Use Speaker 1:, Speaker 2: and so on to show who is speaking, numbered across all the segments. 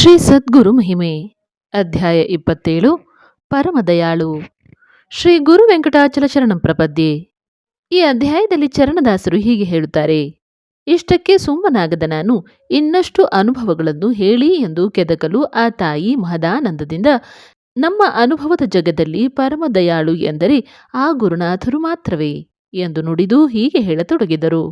Speaker 1: ಶ್ರೀ ಸದ್ಗುರು ಮಹಿಮೆ, ಅಧ್ಯಾಯ ಇಪ್ಪತ್ತೇಳು, ಪರಮದಯಾಳು. ಶ್ರೀ ಗುರು ವೆಂಕಟಾಚಲ ಶರಣಂ ಪ್ರಪದ್ಯೆ. ಈ ಅಧ್ಯಾಯದಲ್ಲಿ ಚರಣದಾಸರು ಹೀಗೆ ಹೇಳುತ್ತಾರೆ, ಇಷ್ಟಕ್ಕೆ ಸುಮ್ಮನಾಗದ ನಾನು ಇನ್ನಷ್ಟು ಅನುಭವಗಳನ್ನು ಹೇಳಿ ಎಂದು ಕೆದಕಲು ಆ ತಾಯಿ ಮಹದಾನಂದದಿಂದ, ನಮ್ಮ ಅನುಭವದ ಜಗದಲ್ಲಿ ಪರಮದಯಾಳು ಎಂದರೆ ಆ ಗುರುನಾಥರು ಮಾತ್ರವೇ ಎಂದು ನುಡಿದು ಹೀಗೆ ಹೇಳತೊಡಗಿದರು.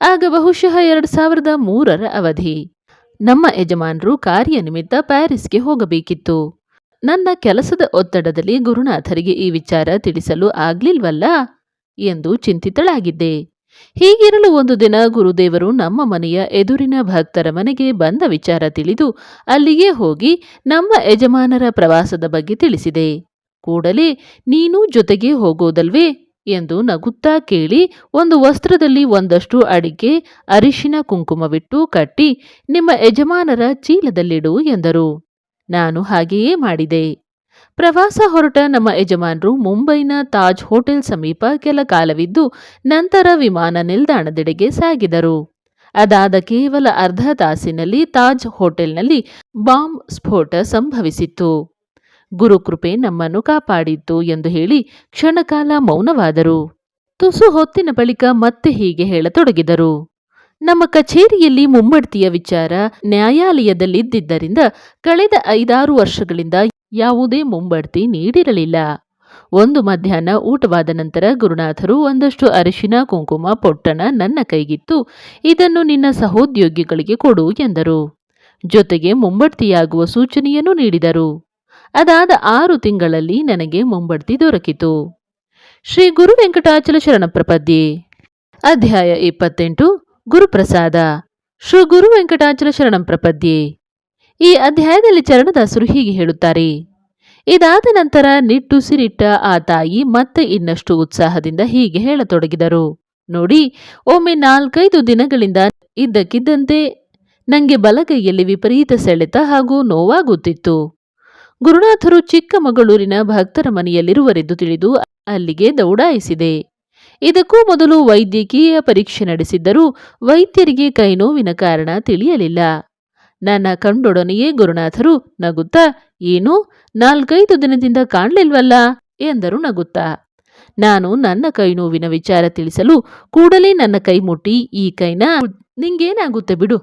Speaker 1: ಆಗ ಬಹುಶಃ ಎರಡು ಸಾವಿರದ ಮೂರರ ಅವಧಿ. ನಮ್ಮ ಯಜಮಾನರು ಕಾರ್ಯ ನಿಮಿತ್ತ ಪ್ಯಾರಿಸ್ಗೆ ಹೋಗಬೇಕಿತ್ತು. ನನ್ನ ಕೆಲಸದ ಒತ್ತಡದಲ್ಲಿ ಗುರುನಾಥರಿಗೆ ಈ ವಿಚಾರ ತಿಳಿಸಲು ಆಗ್ಲಿಲ್ವಲ್ಲ? ಎಂದು ಚಿಂತಿತಳಾಗಿದ್ದೆ. ಹೀಗಿರಲು ಒಂದು ದಿನ ಗುರುದೇವರು ನಮ್ಮ ಮನೆಯ ಎದುರಿನ ಭಕ್ತರ ಮನೆಗೆ ಬಂದ ವಿಚಾರ ತಿಳಿದು ಅಲ್ಲಿಗೆ ಹೋಗಿ ನಮ್ಮ ಯಜಮಾನರ ಪ್ರವಾಸದ ಬಗ್ಗೆ ತಿಳಿಸಿದೆ. ಕೂಡಲೇ ನೀನು ಜೊತೆಗೆ ಹೋಗೋದಲ್ವೇ? ಎಂದು ನಗುತ್ತಾ ಕೇಳಿ ಒಂದು ವಸ್ತ್ರದಲ್ಲಿ ಒಂದಷ್ಟು ಅಡಿಕೆ, ಅರಿಶಿನ ಕುಂಕುಮವಿಟ್ಟು ಕಟ್ಟಿ ನಿಮ್ಮ ಯಜಮಾನರ ಚೀಲದಲ್ಲಿಡು ಎಂದರು. ನಾನು ಹಾಗೆಯೇ ಮಾಡಿದೆ. ಪ್ರವಾಸ ಹೊರಟ ನಮ್ಮ ಯಜಮಾನರು ಮುಂಬೈನ ತಾಜ್ ಹೋಟೆಲ್ ಸಮೀಪ ಕೆಲ ಕಾಲವಿದ್ದು ನಂತರ ವಿಮಾನ ನಿಲ್ದಾಣದೆಡೆಗೆ ಸಾಗಿದರು. ಅದಾದ ಕೇವಲ ಅರ್ಧ ತಾಸಿನಲ್ಲಿ ತಾಜ್ ಹೋಟೆಲ್ನಲ್ಲಿ ಬಾಂಬ್ ಸ್ಫೋಟ ಸಂಭವಿಸಿತ್ತು. ಗುರುಕೃಪೆ ನಮ್ಮನ್ನು ಕಾಪಾಡಿತ್ತು ಎಂದು ಹೇಳಿ ಕ್ಷಣಕಾಲ ಮೌನವಾದರು. ತುಸು ಹೊತ್ತಿನ ಬಳಿಕ ಮತ್ತೆ ಹೀಗೆ ಹೇಳತೊಡಗಿದರು. ನಮ್ಮ ಕಚೇರಿಯಲ್ಲಿ ಮುಮ್ಮಡ್ತಿಯ ವಿಚಾರ ನ್ಯಾಯಾಲಯದಲ್ಲಿದ್ದರಿಂದ ಕಳೆದ ಐದಾರು ವರ್ಷಗಳಿಂದ ಯಾವುದೇ ಮುಂಬಡ್ತಿ ನೀಡಿರಲಿಲ್ಲ. ಒಂದು ಮಧ್ಯಾಹ್ನ ಊಟವಾದ ನಂತರ ಗುರುನಾಥರು ಒಂದಷ್ಟು ಅರಿಶಿನ, ಕುಂಕುಮ, ಪೊಟ್ಟಣ ನನ್ನ ಕೈಗಿತ್ತು. ಇದನ್ನು ನಿನ್ನ ಸಹೋದ್ಯೋಗಿಗಳಿಗೆ ಕೊಡು ಎಂದರು. ಜೊತೆಗೆ ಮುಂಬಡ್ತಿಯಾಗುವ ಸೂಚನೆಯನ್ನು ನೀಡಿದರು. ಅದಾದ ಆರು ತಿಂಗಳಲ್ಲಿ ನನಗೆ ಮುಂಬಡ್ತಿ ದೊರಕಿತು. ಶ್ರೀ ಗುರು ವೆಂಕಟಾಚಲ ಶರಣ ಪ್ರಪದ್ಯೆ ಅಧ್ಯಾಯ ಇಪ್ಪತ್ತೆಂಟು, ಗುರುಪ್ರಸಾದ, ಶ್ರೀ ಗುರು ವೆಂಕಟಾಚಲ ಶರಣಂ ಪ್ರಪದ್ಯೆ ಈ ಅಧ್ಯಾಯದಲ್ಲಿ ಚರಣದಾಸರು ಹೀಗೆ ಹೇಳುತ್ತಾರೆ, ಇದಾದ ನಂತರ ನಿಟ್ಟುಸಿರಿಟ್ಟ ಆ ತಾಯಿ ಮತ್ತೆ ಇನ್ನಷ್ಟು ಉತ್ಸಾಹದಿಂದ ಹೀಗೆ ಹೇಳತೊಡಗಿದರು. ನೋಡಿ, ಒಮ್ಮೆ ನಾಲ್ಕೈದು ದಿನಗಳಿಂದ ಇದ್ದಕ್ಕಿದ್ದಂತೆ ನಂಗೆ ಬಲಗೈಯಲ್ಲಿ ವಿಪರೀತ ಸೆಳೆತ ಹಾಗೂ ನೋವಾಗುತ್ತಿತ್ತು. ಗುರುನಾಥರು ಚಿಕ್ಕಮಗಳೂರಿನ ಭಕ್ತರ ಮನೆಯಲ್ಲಿರುವರೆಂದು ತಿಳಿದು ಅಲ್ಲಿಗೆ ದೌಡಾಯಿಸಿದೆ. ಇದಕ್ಕೂ ಮೊದಲು ವೈದ್ಯಕೀಯ ಪರೀಕ್ಷೆ ನಡೆಸಿದ್ದರೂ ವೈದ್ಯರಿಗೆ ಕೈನೋವಿನ ಕಾರಣ ತಿಳಿಯಲಿಲ್ಲ. ನನ್ನ ಕಂಡೊಡನೆಯೇ ಗುರುನಾಥರು ನಗುತ್ತಾ, ಏನು? ನಾಲ್ಕೈದು ದಿನದಿಂದ ಕಾಣಲಿಲ್ವಲ್ಲ? ಎಂದರು ನಗುತ್ತಾ. ನಾನು ನನ್ನ ಕೈನೋವಿನ ವಿಚಾರ ತಿಳಿಸಲು ಕೂಡಲೇ ನನ್ನ ಕೈ ಮುಟ್ಟಿ ಈ ಕೈನ ನಿಂಗೇನಾಗುತ್ತೆ ಬಿಡು?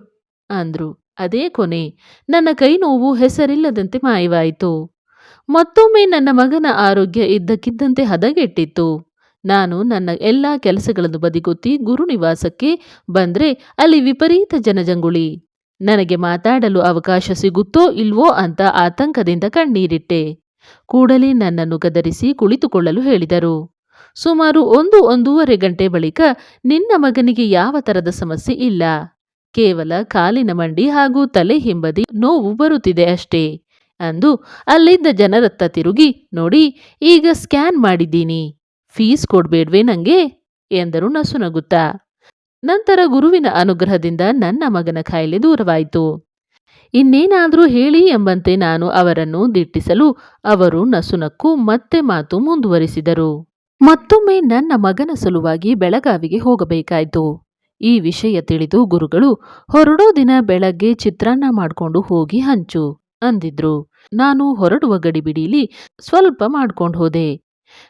Speaker 1: ಅಂದ್ರು. ಅದೇ ಕೊನೆ. ನನ್ನ ಕೈ ನೋವು ಹೆಸರಿಲ್ಲದಂತೆ ಮಾಯವಾಯಿತು. ಮತ್ತೊಮ್ಮೆ ನನ್ನ ಮಗನ ಆರೋಗ್ಯ ಇದ್ದಕ್ಕಿದ್ದಂತೆ ಹದಗೆಟ್ಟಿತ್ತು. ನಾನು ನನ್ನ ಎಲ್ಲ ಕೆಲಸಗಳನ್ನು ಬದಿಗೊತ್ತಿ ಗುರುನಿವಾಸಕ್ಕೆ ಬಂದರೆ ಅಲ್ಲಿ ವಿಪರೀತ ಜನಜಂಗುಳಿ. ನನಗೆ ಮಾತಾಡಲು ಅವಕಾಶ ಸಿಗುತ್ತೋ ಇಲ್ವೋ ಅಂತ ಆತಂಕದಿಂದ ಕಣ್ಣೀರಿಟ್ಟೆ. ಕೂಡಲೇ ನನ್ನನ್ನು ಗದರಿಸಿ ಕುಳಿತುಕೊಳ್ಳಲು ಹೇಳಿದರು. ಸುಮಾರು ಒಂದು ಒಂದೂವರೆ ಗಂಟೆ ಬಳಿಕ ನಿನ್ನ ಮಗನಿಗೆ ಯಾವ ಥರದ ಸಮಸ್ಯೆ ಇಲ್ಲ. ಕೇವಲ ಕಾಲಿನ ಮಂಡಿ ಹಾಗೂ ತಲೆ ಹಿಂಬದಿ ನೋವು ಬರುತ್ತಿದೆ ಅಷ್ಟೇ ಅಂದು ಅಲ್ಲಿದ್ದ ಜನರತ್ತ ತಿರುಗಿ, ನೋಡಿ, ಈಗ ಸ್ಕ್ಯಾನ್ ಮಾಡಿದ್ದೀನಿ. ಫೀಸ್ ಕೊಡ್ಬೇಡ್ವೆ ನಂಗೆ? ಎಂದರು ನಸುನಗುತ್ತಾ. ನಂತರ ಗುರುವಿನ ಅನುಗ್ರಹದಿಂದ ನನ್ನ ಮಗನ ಕಾಯಿಲೆ ದೂರವಾಯಿತು. ಇನ್ನೇನಾದರೂ ಹೇಳಿ ಎಂಬಂತೆ ನಾನು ಅವರನ್ನು ದಿಟ್ಟಿಸಲು ಅವರು ನಸುನಕ್ಕು ಮತ್ತೆ ಮಾತು ಮುಂದುವರಿಸಿದರು. ಮತ್ತೊಮ್ಮೆ ನನ್ನ ಮಗನ ಸಲುವಾಗಿ ಬೆಳಗಾವಿಗೆ ಹೋಗಬೇಕಾಯಿತು. ಈ ವಿಷಯ ತಿಳಿದು ಗುರುಗಳು ಹೊರಡೋ ದಿನ ಬೆಳಗ್ಗೆ ಚಿತ್ರಾನ್ನ ಮಾಡ್ಕೊಂಡು ಹೋಗಿ ಹಂಚು ಅಂದಿದ್ರು. ನಾನು ಹೊರಡುವ ಗಡಿಬಿಡಿಲಿ ಸ್ವಲ್ಪ ಮಾಡ್ಕೊಂಡು ಹೋದೆ.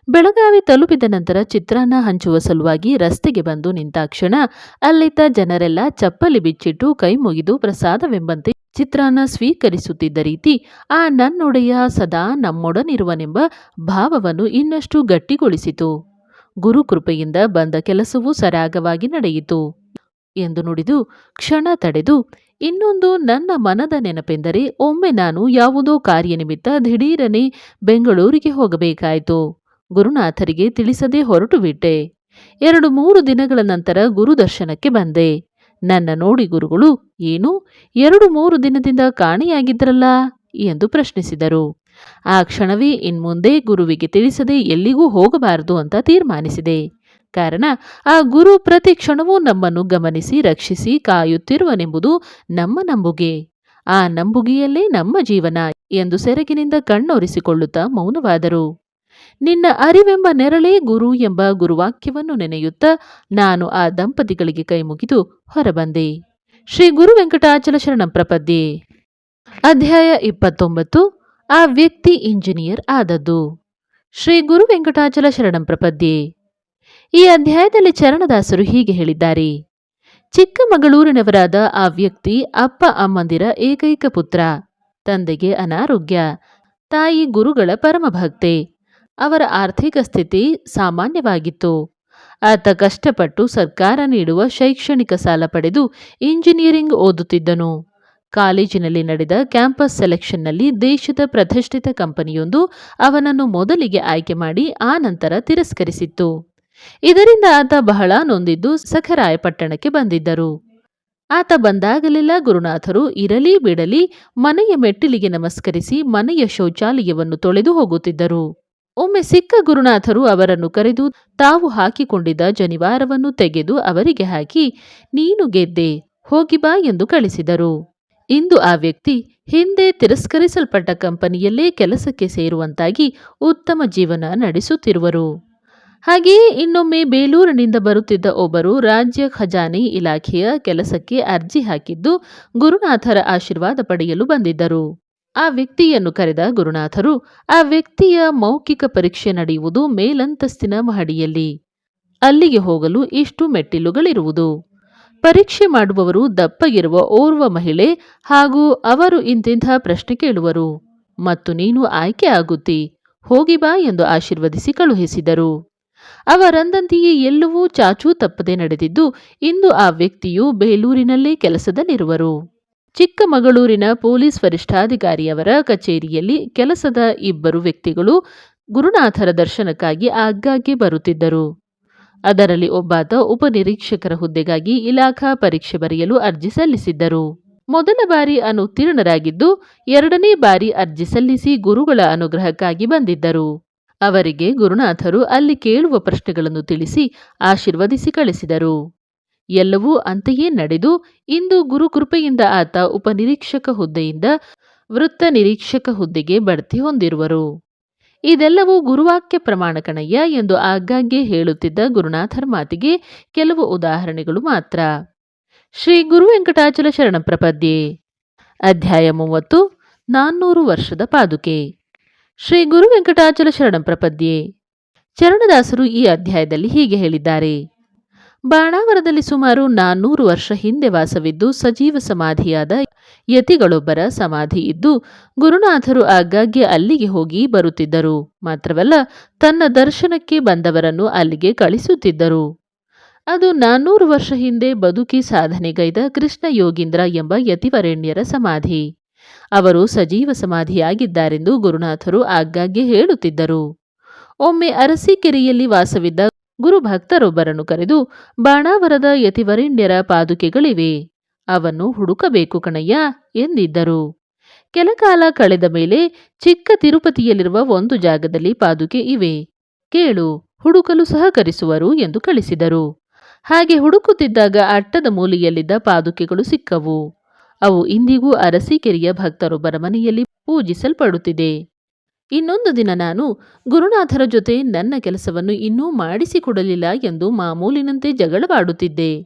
Speaker 1: ಬೆಳಗಾವಿ ತಲುಪಿದ ನಂತರ ಚಿತ್ರಾನ್ನ ಹಂಚುವ ಸಲುವಾಗಿ ರಸ್ತೆಗೆ ಬಂದು ನಿಂತಾಕ್ಷಣ ಅಲ್ಲಿದ್ದ ಜನರೆಲ್ಲ ಚಪ್ಪಲಿ ಬಿಚ್ಚಿಟ್ಟು ಕೈ ಮುಗಿದು ಪ್ರಸಾದವೆಂಬಂತೆ ಚಿತ್ರಾನ್ನ ಸ್ವೀಕರಿಸುತ್ತಿದ್ದ ರೀತಿ ಆ ನನ್ನೊಡೆಯ ಸದಾ ನಮ್ಮೊಡನಿರುವನೆಂಬ ಭಾವವನ್ನು ಇನ್ನಷ್ಟು ಗಟ್ಟಿಗೊಳಿಸಿತು. ಗುರುಕೃಪೆಯಿಂದ ಬಂದ ಕೆಲಸವೂ ಸರಾಗವಾಗಿ ನಡೆಯಿತು. ಎಂದು ನುಡಿದು ಕ್ಷಣ ತಡೆದು, ಇನ್ನೊಂದು ನನ್ನ ಮನದ ನೆನಪೆಂದರೆ ಒಮ್ಮೆ ನಾನು ಯಾವುದೋ ಕಾರ್ಯನಿಮಿತ್ತ ದಿಢೀರನೆ ಬೆಂಗಳೂರಿಗೆ ಹೋಗಬೇಕಾಯಿತು. ಗುರುನಾಥರಿಗೆ ತಿಳಿಸದೆ ಹೊರಟು ಬಿಟ್ಟೆ. ಎರಡು ಮೂರು ದಿನಗಳ ನಂತರ ಗುರುದರ್ಶನಕ್ಕೆ ಬಂದೆ. ನನ್ನ ನೋಡಿ ಗುರುಗಳು, ಏನು? ಎರಡು ಮೂರು ದಿನದಿಂದ ಕಾಣೆಯಾಗಿದ್ರಲ್ಲ ಎಂದು ಪ್ರಶ್ನಿಸಿದರು. ಆ ಕ್ಷಣವೇ ಇನ್ಮುಂದೆ ಗುರುವಿಗೆ ತಿಳಿಸದೆ ಎಲ್ಲಿಗೂ ಹೋಗಬಾರದು ಅಂತ ತೀರ್ಮಾನಿಸಿದೆ. ಕಾರಣ ಆ ಗುರು ಪ್ರತಿ ಕ್ಷಣವೂ ನಮ್ಮನ್ನು ಗಮನಿಸಿ ರಕ್ಷಿಸಿ ಕಾಯುತ್ತಿರುವನೆಂಬುದು ನಮ್ಮ ನಂಬುಗೆ. ಆ ನಂಬುಗೆಯಲ್ಲೇ ನಮ್ಮ ಜೀವನ ಎಂದು ಸೆರಗಿನಿಂದ ಕಣ್ಣೊರೆಸಿಕೊಳ್ಳುತ್ತಾ ಮೌನವಾದರು. ನಿನ್ನ ಅರಿವೆಂಬ ನೆರಳೇ ಗುರು ಎಂಬ ಗುರುವಾಕ್ಯವನ್ನು ನೆನೆಯುತ್ತಾ ನಾನು ಆ ದಂಪತಿಗಳಿಗೆ ಕೈಮುಗಿದು ಹೊರಬಂದೆ. ಶ್ರೀ ಗುರು ವೆಂಕಟಾಚಲ ಶರಣಂ ಪ್ರಪದ್ಯೆ. ಅಧ್ಯಾಯ ಇಪ್ಪತ್ತೊಂಬತ್ತು. ಆ ವ್ಯಕ್ತಿ ಇಂಜಿನಿಯರ್ ಆದದ್ದು. ಶ್ರೀ ಗುರು ವೆಂಕಟಾಚಲ ಶರಣಂ ಪ್ರಪದ್ಯೆ. ಈ ಅಧ್ಯಾಯದಲ್ಲಿ ಚರಣದಾಸರು ಹೀಗೆ ಹೇಳಿದ್ದಾರೆ. ಚಿಕ್ಕಮಗಳೂರಿನವರಾದ ಆ ವ್ಯಕ್ತಿ ಅಪ್ಪ ಅಮ್ಮಂದಿರ ಏಕೈಕ ಪುತ್ರ, ತಂದೆಗೆ ಅನಾರೋಗ್ಯ, ತಾಯಿ ಗುರುಗಳ ಪರಮಭಕ್ತೆ, ಅವರ ಆರ್ಥಿಕ ಸ್ಥಿತಿ ಸಾಮಾನ್ಯವಾಗಿತ್ತು. ಆತ ಕಷ್ಟಪಟ್ಟು ಸರ್ಕಾರ ನೀಡುವ ಶೈಕ್ಷಣಿಕ ಸಾಲ ಪಡೆದು ಇಂಜಿನಿಯರಿಂಗ್ ಓದುತ್ತಿದ್ದನು. ಕಾಲೇಜಿನಲ್ಲಿ ನಡೆದ ಕ್ಯಾಂಪಸ್ ಸೆಲೆಕ್ಷನ್ನಲ್ಲಿ ದೇಶದ ಪ್ರತಿಷ್ಠಿತ ಕಂಪನಿಯೊಂದು ಅವನನ್ನು ಮೊದಲಿಗೆ ಆಯ್ಕೆ ಮಾಡಿ ಆ ನಂತರ ತಿರಸ್ಕರಿಸಿತ್ತು. ಇದರಿಂದ ಆತ ಬಹಳ ನೊಂದಿದ್ದು ಸಖರಾಯಪಟ್ಟಣಕ್ಕೆ ಬಂದಿದ್ದರು. ಆತ ಬಂದಾಗಲೆಲ್ಲ ಗುರುನಾಥರು ಇರಲಿ ಬಿಡಲಿ ಮನೆಯ ಮೆಟ್ಟಿಲಿಗೆ ನಮಸ್ಕರಿಸಿ ಮನೆಯ ಶೌಚಾಲಯವನ್ನು ತೊಳೆದು ಹೋಗುತ್ತಿದ್ದರು. ಒಮ್ಮೆ ಸಿಕ್ಕ ಗುರುನಾಥರು ಅವರನ್ನು ಕರೆದು ತಾವು ಹಾಕಿಕೊಂಡಿದ್ದ ಜನಿವಾರವನ್ನು ತೆಗೆದು ಅವರಿಗೆ ಹಾಕಿ, ನೀನು ಗೆದ್ದೆ, ಹೋಗಿ ಬಾ ಎಂದು ಕಳಿಸಿದರು. ಇಂದು ಆ ವ್ಯಕ್ತಿ ಹಿಂದೆ ತಿರಸ್ಕರಿಸಲ್ಪಟ್ಟ ಕಂಪನಿಯಲ್ಲೇ ಕೆಲಸಕ್ಕೆ ಸೇರುವಂತಾಗಿ ಉತ್ತಮ ಜೀವನ ನಡೆಸುತ್ತಿರುವರು. ಹಾಗೆಯೇ ಇನ್ನೊಮ್ಮೆ ಬೇಲೂರಿನಿಂದ ಬರುತ್ತಿದ್ದ ಒಬ್ಬರು ರಾಜ್ಯ ಖಜಾನೆ ಇಲಾಖೆಯ ಕೆಲಸಕ್ಕೆ ಅರ್ಜಿ ಹಾಕಿದ್ದು ಗುರುನಾಥರ ಆಶೀರ್ವಾದ ಪಡೆಯಲು ಬಂದಿದ್ದರು. ಆ ವ್ಯಕ್ತಿಯನ್ನು ಕರೆದ ಗುರುನಾಥರು, ಆ ವ್ಯಕ್ತಿಯ ಮೌಖಿಕ ಪರೀಕ್ಷೆ ನಡೆಯುವುದು ಮೇಲಂತಸ್ತಿನ ಮಹಡಿಯಲ್ಲಿ. ಅಲ್ಲಿಗೆ ಹೋಗಲು ಇಷ್ಟು ಮೆಟ್ಟಿಲುಗಳಿರುವುದು. ಪರೀಕ್ಷೆ ಮಾಡುವವರು ದಪ್ಪಗಿರುವ ಓರ್ವ ಮಹಿಳೆ ಹಾಗೂ ಅವರು ಇಂತಿಂಥ ಪ್ರಶ್ನೆ ಕೇಳುವರು. ಮತ್ತು ನೀನು ಆಯ್ಕೆ ಆಗುತ್ತಿ, ಹೋಗಿ ಬಾ ಎಂದು ಆಶೀರ್ವದಿಸಿ ಕಳುಹಿಸಿದರು. ಅವರಂದಂತೆಯೇ ಎಲ್ಲವೂ ಚಾಚೂ ತಪ್ಪದೆ ನಡೆದಿದ್ದು ಇಂದು ಆ ವ್ಯಕ್ತಿಯು ಬೇಲೂರಿನಲ್ಲೇ ಕೆಲಸದಲ್ಲಿರುವರು ಚಿಕ್ಕಮಗಳೂರಿನ ಪೊಲೀಸ್ ವರಿಷ್ಠಾಧಿಕಾರಿಯವರ ಕಚೇರಿಯಲ್ಲಿ ಕೆಲಸದ ಇಬ್ಬರು ವ್ಯಕ್ತಿಗಳು ಗುರುನಾಥರ ದರ್ಶನಕ್ಕಾಗಿ ಆಗಾಗ್ಗೆ ಬರುತ್ತಿದ್ದರು. ಅದರಲ್ಲಿ ಒಬ್ಬಾತ ಉಪನಿರೀಕ್ಷಕರ ಹುದ್ದೆಗಾಗಿ ಇಲಾಖಾ ಪರೀಕ್ಷೆ ಬರೆಯಲು ಅರ್ಜಿ ಸಲ್ಲಿಸಿದ್ದರು. ಮೊದಲ ಬಾರಿ ಅನುತ್ತೀರ್ಣರಾಗಿದ್ದು ಎರಡನೇ ಬಾರಿ ಅರ್ಜಿ ಸಲ್ಲಿಸಿ ಗುರುಗಳ ಅನುಗ್ರಹಕ್ಕಾಗಿ ಬಂದಿದ್ದರು. ಅವರಿಗೆ ಗುರುನಾಥರು ಅಲ್ಲಿ ಕೇಳುವ ಪ್ರಶ್ನೆಗಳನ್ನು ತಿಳಿಸಿ ಆಶೀರ್ವದಿಸಿ ಕಳಿಸಿದರು. ಎಲ್ಲವೂ ಅಂತೆಯೇ ನಡೆದು ಇಂದು ಗುರುಕೃಪೆಯಿಂದ ಆತ ಉಪನಿರೀಕ್ಷಕ ಹುದ್ದೆಯಿಂದ ವೃತ್ತ ನಿರೀಕ್ಷಕ ಹುದ್ದೆಗೆ ಬಡ್ತಿ ಹೊಂದಿರುವರು. ಇದೆಲ್ಲವೂ ಗುರುವಾಕ್ಯ ಪ್ರಮಾಣಕಣಯ್ಯ ಎಂದು ಆಗಾಗ್ಗೆ ಹೇಳುತ್ತಿದ್ದ ಗುರುನಾಥರ ಮಾತಿಗೆ ಕೆಲವು ಉದಾಹರಣೆಗಳು ಮಾತ್ರ. ಶ್ರೀ ಗುರು ವೆಂಕಟಾಚಲ ಶರಣ ಪ್ರಪದ್ಯೆ ಅಧ್ಯಾಯ ಮೂವತ್ತು, ನಾನ್ನೂರು ವರ್ಷದ ಪಾದುಕೆ. ಶ್ರೀ ಗುರು ವೆಂಕಟಾಚಲ ಶರಣಂ ಪ್ರಪದ್ಯೆ. ಚರಣದಾಸರು ಈ ಅಧ್ಯಾಯದಲ್ಲಿ ಹೀಗೆ ಹೇಳಿದ್ದಾರೆ. ಬಾಣಾವರದಲ್ಲಿ ಸುಮಾರು ನಾನ್ನೂರು ವರ್ಷ ಹಿಂದೆ ವಾಸವಿದ್ದು ಸಜೀವ ಸಮಾಧಿಯಾದ ಯತಿಗಳೊಬ್ಬರ ಸಮಾಧಿ ಇದ್ದು ಗುರುನಾಥರು ಆಗಾಗ್ಗೆ ಅಲ್ಲಿಗೆ ಹೋಗಿ ಬರುತ್ತಿದ್ದರು. ಮಾತ್ರವಲ್ಲ ತನ್ನ ದರ್ಶನಕ್ಕೆ ಬಂದವರನ್ನು ಅಲ್ಲಿಗೆ ಕಳಿಸುತ್ತಿದ್ದರು. ಅದು ನಾನ್ನೂರು ವರ್ಷ ಹಿಂದೆ ಬದುಕಿ ಸಾಧನೆಗೈದ ಕೃಷ್ಣ ಯೋಗೀಂದ್ರ ಎಂಬ ಯತಿವರೆಣ್ಯರ ಸಮಾಧಿ. ಅವರು ಸಜೀವ ಸಮಾಧಿಯಾಗಿದ್ದಾರೆಂದು ಗುರುನಾಥರು ಆಗಾಗ್ಗೆ ಹೇಳುತ್ತಿದ್ದರು. ಒಮ್ಮೆ ಅರಸೀಕೆರೆಯಲ್ಲಿ ವಾಸವಿದ್ದ ಗುರುಭಕ್ತರೊಬ್ಬರನ್ನು ಕರೆದು, ಬಾಣಾವರದ ಯತಿವರಿಣ್ಯರ ಪಾದುಕೆಗಳಿವೆ, ಅವನ್ನು ಹುಡುಕಬೇಕು ಕಣಯ್ಯ ಎಂದಿದ್ದರು. ಕೆಲಕಾಲ ಕಳೆದ ಮೇಲೆ ಚಿಕ್ಕ ತಿರುಪತಿಯಲ್ಲಿರುವ ಒಂದು ಜಾಗದಲ್ಲಿ ಪಾದುಕೆ ಇವೆ, ಕೇಳು, ಹುಡುಕಲು ಸಹಕರಿಸುವರು ಎಂದು ಕಳಿಸಿದರು. ಹಾಗೆ ಹುಡುಕುತ್ತಿದ್ದಾಗ ಅಟ್ಟದ ಮೂಲೆಯಲ್ಲಿದ್ದ ಪಾದುಕೆಗಳು ಸಿಕ್ಕವು. ಅವು ಇಂದಿಗೂ ಅರಸೀಕೆರೆಯ ಭಕ್ತರೊಬ್ಬರ ಮನೆಯಲ್ಲಿ ಪೂಜಿಸಲ್ಪಡುತ್ತಿದೆ. ಇನ್ನೊಂದು ದಿನ ನಾನು ಗುರುನಾಥರ ಜೊತೆ ನನ್ನ ಕೆಲಸವನ್ನು ಇನ್ನೂ ಮಾಡಿಸಿಕೊಡಲಿಲ್ಲ ಎಂದು ಮಾಮೂಲಿನಂತೆ ಜಗಳವಾಡುತ್ತಿದ್ದೆ.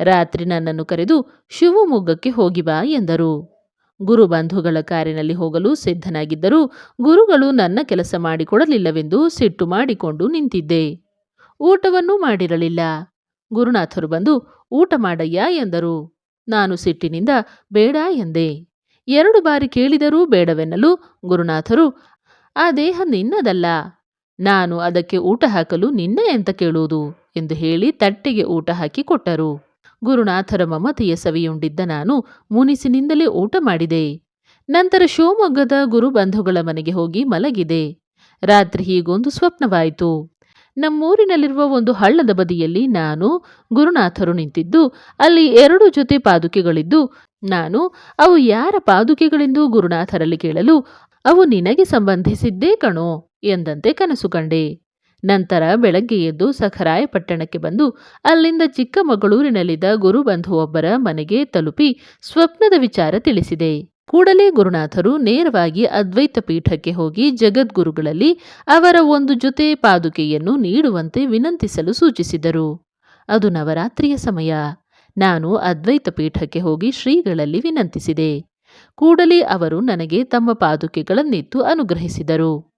Speaker 1: ರಾತ್ರಿ ನನ್ನನ್ನು ಕರೆದು ಶಿವಮೊಗ್ಗಕ್ಕೆ ಹೋಗಿ ಬಾ ಎಂದರು. ಗುರು ಬಂಧುಗಳ ಕಾರಿನಲ್ಲಿ ಹೋಗಲು ಸಿದ್ಧನಾಗಿದ್ದರೂ ಗುರುಗಳು ನನ್ನ ಕೆಲಸ ಮಾಡಿಕೊಡಲಿಲ್ಲವೆಂದು ಸಿಟ್ಟು ಮಾಡಿಕೊಂಡು ನಿಂತಿದ್ದೆ. ಊಟವನ್ನೂ ಮಾಡಿರಲಿಲ್ಲ. ಗುರುನಾಥರು ಬಂದು, ಊಟ ಮಾಡಯ್ಯ? ಎಂದರು. ನಾನು ಸಿಟ್ಟಿನಿಂದ ಬೇಡ ಎಂದೆ. ಎರಡು ಬಾರಿ ಕೇಳಿದರೂ ಬೇಡವೆನ್ನಲು ಗುರುನಾಥರು, ಆ ದೇಹ ನಿನ್ನದಲ್ಲ. ನಾನು ಅದಕ್ಕೆ ಊಟ ಹಾಕಲು ನಿನ್ನೆ ಎಂತ ಕೇಳುವುದು? ಎಂದು ಹೇಳಿ ತಟ್ಟೆಗೆ ಊಟ ಹಾಕಿ ಕೊಟ್ಟರು. ಗುರುನಾಥರ ಮಮತೆಯ ಸವಿಯುಂಡಿದ್ದ ನಾನು ಮುನಿಸಿನಿಂದಲೇ ಊಟ ಮಾಡಿದೆ. ನಂತರ ಶಿವಮೊಗ್ಗದ ಗುರುಬಂಧುಗಳ ಮನೆಗೆ ಹೋಗಿ ಮಲಗಿದೆ. ರಾತ್ರಿ ಹೀಗೊಂದು ಸ್ವಪ್ನವಾಯಿತು. ನಮ್ಮೂರಿನಲ್ಲಿರುವ ಒಂದು ಹಳ್ಳದ ಬದಿಯಲ್ಲಿ ನಾನು ಗುರುನಾಥರು ನಿಂತಿದ್ದು, ಅಲ್ಲಿ ಎರಡು ಜೊತೆ ಪಾದುಕೆಗಳಿದ್ದು, ನಾನು ಅವು ಯಾರ ಪಾದುಕೆಗಳೆಂದು ಗುರುನಾಥರಲ್ಲಿ ಕೇಳಲು ಅವು ನಿನಗೆ ಸಂಬಂಧಿಸಿದ್ದೇ ಕಣೋ ಎಂದಂತೆ ಕನಸು ಕಂಡೆ. ನಂತರ ಬೆಳಗ್ಗೆ ಎದ್ದು ಸಖರಾಯ ಪಟ್ಟಣಕ್ಕೆ ಬಂದು ಅಲ್ಲಿಂದ ಚಿಕ್ಕಮಗಳೂರಿನಲ್ಲಿದ್ದ ಗುರುಬಂಧುವೊಬ್ಬರ ಮನೆಗೆ ತಲುಪಿ ಸ್ವಪ್ನದ ವಿಚಾರ ತಿಳಿಸಿದೆ. ಕೂಡಲೇ ಗುರುನಾಥರು ನೇರವಾಗಿ ಅದ್ವೈತ ಪೀಠಕ್ಕೆ ಹೋಗಿ ಜಗದ್ಗುರುಗಳಲ್ಲಿ ಅವರ ಒಂದು ಜೊತೆ ಪಾದುಕೆಯನ್ನು ನೀಡುವಂತೆ ವಿನಂತಿಸಲು ಸೂಚಿಸಿದರು. ಅದು ನವರಾತ್ರಿಯ ಸಮಯ. ನಾನು ಅದ್ವೈತ ಪೀಠಕ್ಕೆ ಹೋಗಿ ಶ್ರೀಗಳಲ್ಲಿ ವಿನಂತಿಸಿದೆ. ಕೂಡಲೇ ಅವರು ನನಗೆ ತಮ್ಮ ಪಾದುಕೆಗಳನ್ನಿತ್ತು ಅನುಗ್ರಹಿಸಿದರು.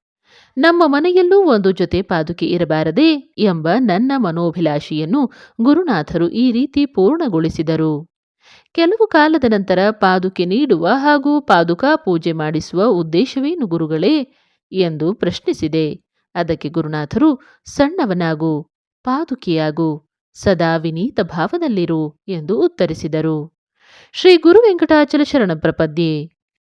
Speaker 1: ನಮ್ಮ ಮನೆಯಲ್ಲೂ ಒಂದು ಜೊತೆ ಪಾದುಕೆ ಇರಬಾರದೆ ಎಂಬ ನನ್ನ ಮನೋಭಿಲಾಷೆಯನ್ನು ಗುರುನಾಥರು ಈ ರೀತಿ ಪೂರ್ಣಗೊಳಿಸಿದರು. ಕೆಲವು ಕಾಲದ ನಂತರ ಪಾದುಕೆ ನೀಡುವ ಹಾಗೂ ಪಾದುಕಾ ಪೂಜೆ ಮಾಡಿಸುವ ಉದ್ದೇಶವೇನು ಗುರುಗಳೇ ಎಂದು ಪ್ರಶ್ನಿಸಿದೆ. ಅದಕ್ಕೆ ಗುರುನಾಥರು, ಸಣ್ಣವನಾಗು, ಪಾದುಕಿಯಾಗು, ಸದಾ ವಿನೀತ ಭಾವದಲ್ಲಿರು ಎಂದು ಉತ್ತರಿಸಿದರು. ಶ್ರೀ ಗುರು ವೆಂಕಟಾಚಲ ಶರಣ ಪ್ರಪದ್ಯೆ.